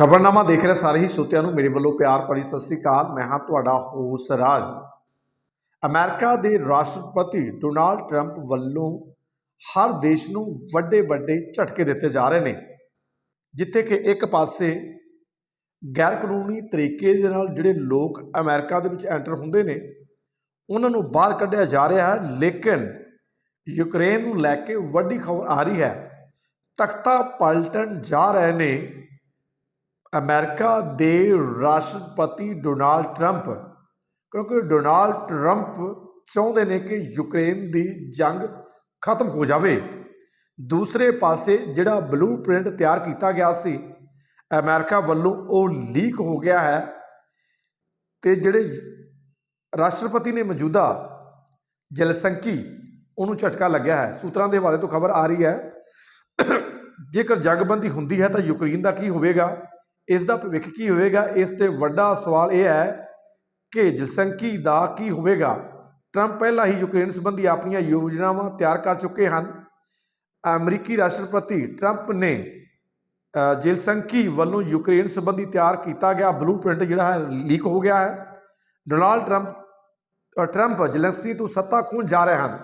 ਖਬਰਨਾਮਾ ਦੇਖ ਰਹੇ ਸਾਰੇ ਹੀ ਸਰੋਤਿਆਂ ਨੂੰ ਮੇਰੇ ਵੱਲੋਂ ਪਿਆਰ ਭਰੀ ਸਤਿ ਸ੍ਰੀ ਅਕਾਲ। ਮੈਂ ਹਾਂ ਤੁਹਾਡਾ ਹੋਸ ਰਾਜ। ਅਮਰੀਕਾ ਦੇ ਰਾਸ਼ਟਰਪਤੀ ਡੋਨਾਲਡ ਟਰੰਪ ਵੱਲੋਂ ਹਰ ਦੇਸ਼ ਨੂੰ ਵੱਡੇ ਵੱਡੇ ਝਟਕੇ ਦਿੱਤੇ ਜਾ ਰਹੇ ਨੇ, ਜਿੱਥੇ ਕਿ ਇੱਕ ਪਾਸੇ ਗੈਰ ਕਾਨੂੰਨੀ ਤਰੀਕੇ ਦੇ ਨਾਲ ਜਿਹੜੇ ਲੋਕ ਅਮਰੀਕਾ ਦੇ ਵਿੱਚ ਐਂਟਰ ਹੁੰਦੇ ਨੇ, ਉਹਨਾਂ ਨੂੰ ਬਾਹਰ ਕੱਢਿਆ ਜਾ ਰਿਹਾ ਹੈ, ਲੇਕਿਨ ਯੂਕਰੇਨ ਨੂੰ ਲੈ ਕੇ ਵੱਡੀ ਖਬਰ ਆ ਰਹੀ ਹੈ। ਤਖਤਾ ਪਲਟਣ ਜਾ ਰਹੇ ਨੇ ਅਮਰੀਕਾ ਦੇ ਰਾਸ਼ਟਰਪਤੀ ਡੋਨਾਲਡ ਟਰੰਪ, ਕਿਉਂਕਿ ਡੋਨਾਲਡ ਟਰੰਪ ਚਾਹੁੰਦੇ ਨੇ ਕਿ ਯੂਕਰੇਨ ਦੀ ਜੰਗ ਖਤਮ ਹੋ ਜਾਵੇ। ਦੂਸਰੇ ਪਾਸੇ ਜਿਹੜਾ ਬਲੂਪ੍ਰਿੰਟ ਤਿਆਰ ਕੀਤਾ ਗਿਆ ਸੀ, ਅਮਰੀਕਾ ਵੱਲੋਂ ਉਹ ਲੀਕ ਹੋ ਗਿਆ ਹੈ ਤੇ ਜਿਹੜੇ ਰਾਸ਼ਟਰਪਤੀ ਨੇ ਮੌਜੂਦਾ ਜਲਸੰਕੀ, ਉਹਨੂੰ ਝਟਕਾ ਲੱਗਿਆ ਹੈ। ਸੂਤਰਾਂ ਦੇ ਹਵਾਲੇ ਤੋਂ ਖਬਰ ਆ ਰਹੀ ਹੈ, ਜੇਕਰ ਜੰਗਬੰਦੀ ਹੁੰਦੀ ਹੈ ਤਾਂ ਯੂਕਰੇਨ ਦਾ ਕੀ ਹੋਵੇਗਾ? ਇਸ ਦਾ ਭਵਿੱਖ ਕੀ ਹੋਵੇਗਾ? ਇਸ ਤੇ ਵੱਡਾ ਸਵਾਲ ਇਹ ਹੈ ਕਿ ਜਲਸੰਕੀ ਦਾ ਕੀ ਹੋਵੇਗਾ? ਟਰੰਪ ਪਹਿਲਾਂ ਹੀ ਯੂਕਰੇਨ ਸੰਬੰਧੀ ਆਪਣੀਆਂ ਯੋਜਨਾਵਾਂ ਤਿਆਰ ਕਰ ਚੁੱਕੇ ਹਨ। ਅਮਰੀਕੀ ਰਾਸ਼ਟਰਪਤੀ ਟਰੰਪ ਨੇ ਅ, ਜਲਸੰਕੀ ਵੱਲੋਂ ਯੂਕਰੇਨ ਸੰਬੰਧੀ ਤਿਆਰ ਕੀਤਾ ਗਿਆ ਬਲੂਪ੍ਰਿੰਟ ਜਿਹੜਾ ਹੈ ਲੀਕ ਹੋ ਗਿਆ ਹੈ। ਡੋਨਾਲਡ ਟਰੰਪ ਟਰੰਪ ਜਲੰਸੀ ਤੋਂ ਸੱਤਾ ਖੋਣ ਜਾ ਰਹੇ ਹਨ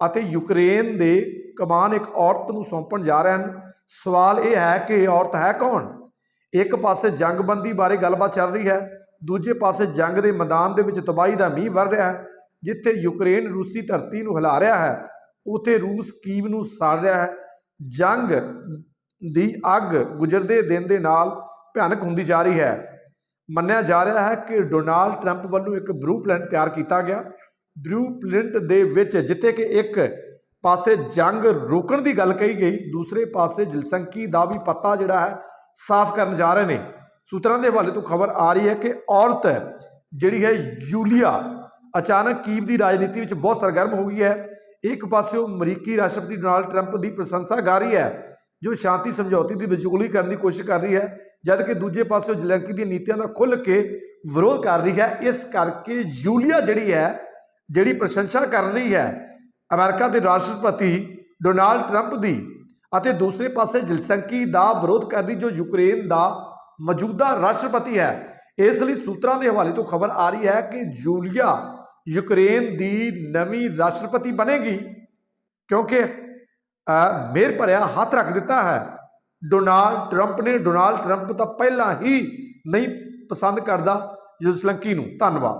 ਅਤੇ ਯੂਕਰੇਨ ਦੇ ਕਮਾਨ ਇੱਕ ਔਰਤ ਨੂੰ ਸੌਂਪਣ ਜਾ ਰਹੇ ਹਨ। ਸਵਾਲ ਇਹ ਹੈ ਕਿ ਇਹ ਔਰਤ ਹੈ ਕੌਣ? ਇੱਕ ਪਾਸੇ ਜੰਗਬੰਦੀ ਬਾਰੇ ਗੱਲਬਾਤ ਚੱਲ ਰਹੀ ਹੈ, ਦੂਜੇ ਪਾਸੇ ਜੰਗ ਦੇ ਮੈਦਾਨ ਦੇ ਵਿੱਚ ਤਬਾਹੀ ਦਾ ਮੀਂਹ ਵਰ ਰਿਹਾ ਹੈ, ਜਿੱਥੇ ਯੂਕਰੇਨ ਰੂਸੀ ਧਰਤੀ ਨੂੰ ਹਿਲਾ ਰਿਹਾ ਹੈ, ਉਥੇ ਰੂਸ ਕੀਵ ਨੂੰ ਸਾੜ ਰਿਹਾ ਹੈ, ਜੰਗ ਦੀ ਅੱਗ ਗੁਜ਼ਰਦੇ ਦਿਨ ਦੇ ਨਾਲ ਭਿਆਨਕ ਹੁੰਦੀ ਜਾ ਰਹੀ ਹੈ। ਮੰਨਿਆ ਜਾ ਰਿਹਾ ਹੈ ਕਿ ਡੋਨਾਲਡ ਟਰੰਪ ਵੱਲੋਂ ਇੱਕ ਬਲੂ ਪਲੈਨ ਤਿਆਰ ਕੀਤਾ ਗਿਆ। ਬਲੂ ਪਲੈਂਟ ਦੇ ਵਿੱਚ ਜਿੱਥੇ ਕਿ ਇੱਕ ਪਾਸੇ ਜੰਗ ਰੋਕਣ ਦੀ ਗੱਲ ਕਹੀ ਗਈ, ਦੂਸਰੇ ਪਾਸੇ ਜਲਸੰਕੀ ਦਾ ਵੀ ਪੱਤਾ ਜਿਹੜਾ ਹੈ ਸਾਫ਼ ਕਰਨ ਜਾ ਰਹੇ ਨੇ। ਸੂਤਰਾਂ ਦੇ ਹਵਾਲੇ ਤੋਂ ਖਬਰ ਆ ਰਹੀ ਹੈ ਕਿ ਔਰਤ ਜਿਹੜੀ ਹੈ ਯੂਲੀਆ ਅਚਾਨਕ ਕੀਵ ਦੀ ਰਾਜਨੀਤੀ ਵਿੱਚ ਬਹੁਤ ਸਰਗਰਮ ਹੋ ਗਈ ਹੈ। ਇੱਕ ਪਾਸਿਓਂ ਅਮਰੀਕੀ ਰਾਸ਼ਟਰਪਤੀ ਡੋਨਾਲਡ ਟਰੰਪ ਦੀ ਪ੍ਰਸ਼ੰਸਾ ਕਰ ਰਹੀ ਹੈ, ਜੋ ਸ਼ਾਂਤੀ, ਸਮਝੌਤੇ ਦੀ ਵਿਚੋਲੀ ਕਰਨ ਦੀ ਕੋਸ਼ਿਸ਼ ਕਰ ਰਹੀ ਹੈ, ਜਦਕਿ ਦੂਜੇ ਪਾਸਿਓਂ ਜਲੰਕੀ ਦੀਆਂ ਨੀਤੀਆਂ ਦਾ ਖੁੱਲ੍ਹ ਕੇ ਵਿਰੋਧ ਕਰ ਰਹੀ ਹੈ। ਇਸ ਕਰਕੇ ਯੂਲੀਆ ਜਿਹੜੀ ਹੈ, ਜਿਹੜੀ ਪ੍ਰਸ਼ੰਸਾ ਕਰ ਰਹੀ ਹੈ, ਅਮਰੀਕਾ ਦੇ ਰਾਸ਼ਟਰਪਤੀ ਡੋਨਾਲਡ ਟਰੰਪ ਦੀ ਅਤੇ ਦੂਸਰੇ ਪਾਸੇ ਜਲਸੰਕੀ ਦਾ ਵਿਰੋਧ ਕਰ ਰਹੀ ਜੋ ਯੂਕਰੇਨ ਦਾ ਮੌਜੂਦਾ ਰਾਸ਼ਟਰਪਤੀ ਹੈ, ਇਸ ਲਈ ਸੂਤਰਾਂ ਦੇ ਹਵਾਲੇ ਤੋਂ ਖਬਰ ਆ ਰਹੀ ਹੈ ਕਿ ਜੂਲੀਆ ਯੂਕਰੇਨ ਦੀ ਨਵੀਂ ਰਾਸ਼ਟਰਪਤੀ ਬਣੇਗੀ ਕਿਉਂਕਿ ਮੇਰ ਭਰਿਆ ਹੱਥ ਰੱਖ ਦਿੱਤਾ ਹੈ। ਡੋਨਾਲਡ ਟਰੰਪ ਨੇ, ਡੋਨਾਲਡ ਟਰੰਪ ਤਾਂ ਪਹਿਲਾਂ ਹੀ ਨਹੀਂ ਪਸੰਦ ਕਰਦਾ ਜਲਸਲੰਕੀ ਨੂੰ। ਧੰਨਵਾਦ।